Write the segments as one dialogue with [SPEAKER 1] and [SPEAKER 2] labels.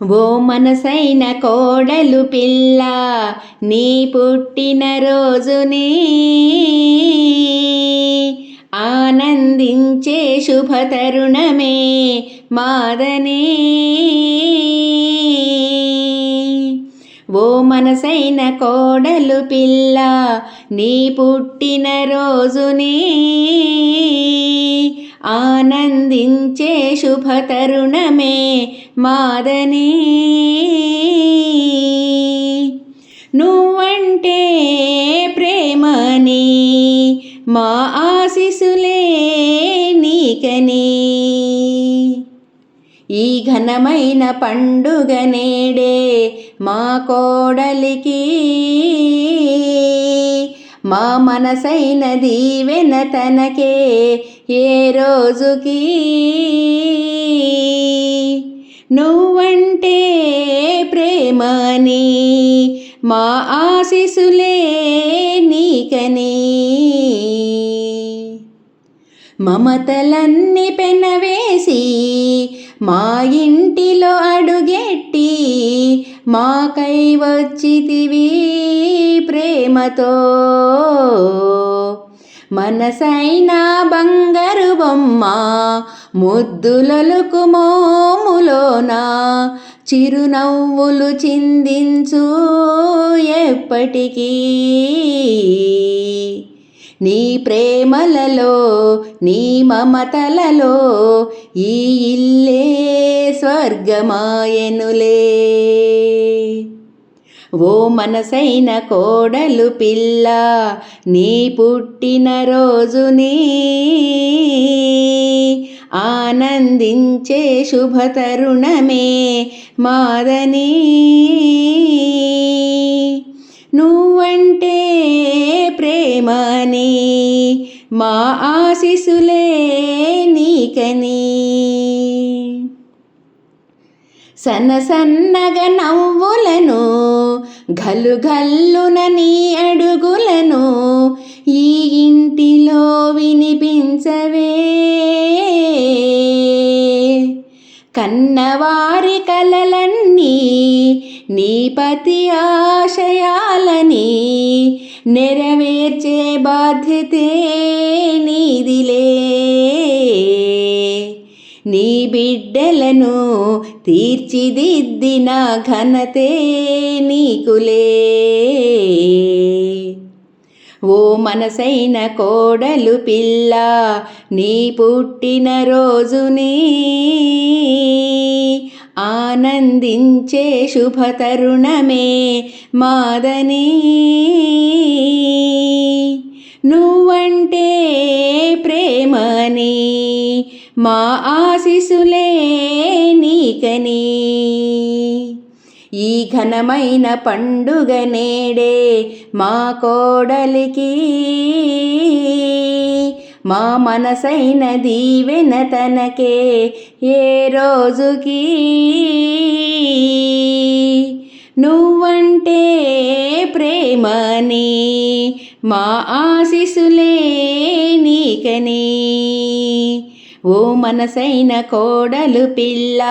[SPEAKER 1] ఓ మనసైన కోడలు పిల్ల నీ పుట్టిన రోజుని ఆనందించే శుభతరుణమే మాదనే. ఓ మనసైన కోడలు పిల్ల నీ పుట్టిన రోజుని ఆనందించే శుభతరుణమే మాదని నువ్వంటే ప్రేమని మా ఆశిసులే నీకని. ఈ ఘనమైన పండుగ నేడే మా కోడలికి. మా మనసైన దీవెన తనకే ఏ రోజుకి. నువ్వంటే ప్రేమని మా ఆశిసులే నీకని. మమతలన్నీ పెనవేసి మా ఇంటిలో అడుగెట్టి మాకై వచ్చితివి ప్రేమతో. మనసైన బంగారు బొమ్మ ముద్దులలకు మోములోన చిరునవ్వులు చిందించు ఎప్పటికీ. నీ ప్రేమలలో నీ మమతలలో ఈ ఇల్లే స్వర్గమాయనులే. ఓ మనసైన కోడలు పిల్ల నీ పుట్టిన రోజుని ఆనందించే శుభతరుణమే మాదని. నువ్వంటే ప్రేమని మా ఆశిసులే నీకని. సన్న సన్నగా నవ్వులను గల్లు గల్లున నీ అడుగులను ఈ ఇంటిలో వినిపించవే. కన్నవారి కలలన్నీ నీ పతి ఆశయాలని నెరవేర్చే బాధ్యతే నీదిలే. నీ బిడ్డలను తీర్చిదిద్దిన ఘనతే నీకులే. ఓ మనసైన కోడలు పిల్ల నీ పుట్టిన రోజుని ఆనందించే శుభతరుణమే మాదని. నువ్వంటే ప్రేమని మా నీకని. ఈ ఘనమైన పండుగ నేడే మా కోడలికి. మా మనసైన దీవెన తనకే ఏ రోజుకి. నువ్వంటే ప్రేమని మా ఆశిసులే నీకని. ఓ మనసైన కోడలు పిల్ల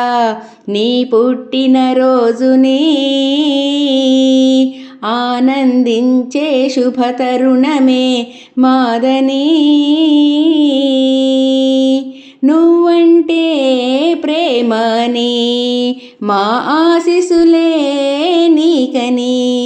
[SPEAKER 1] నీ పుట్టిన రోజుని ఆనందించే శుభతరుణమే మాదని. నువ్వంటే ప్రేమని మా ఆశిసులే నీకని.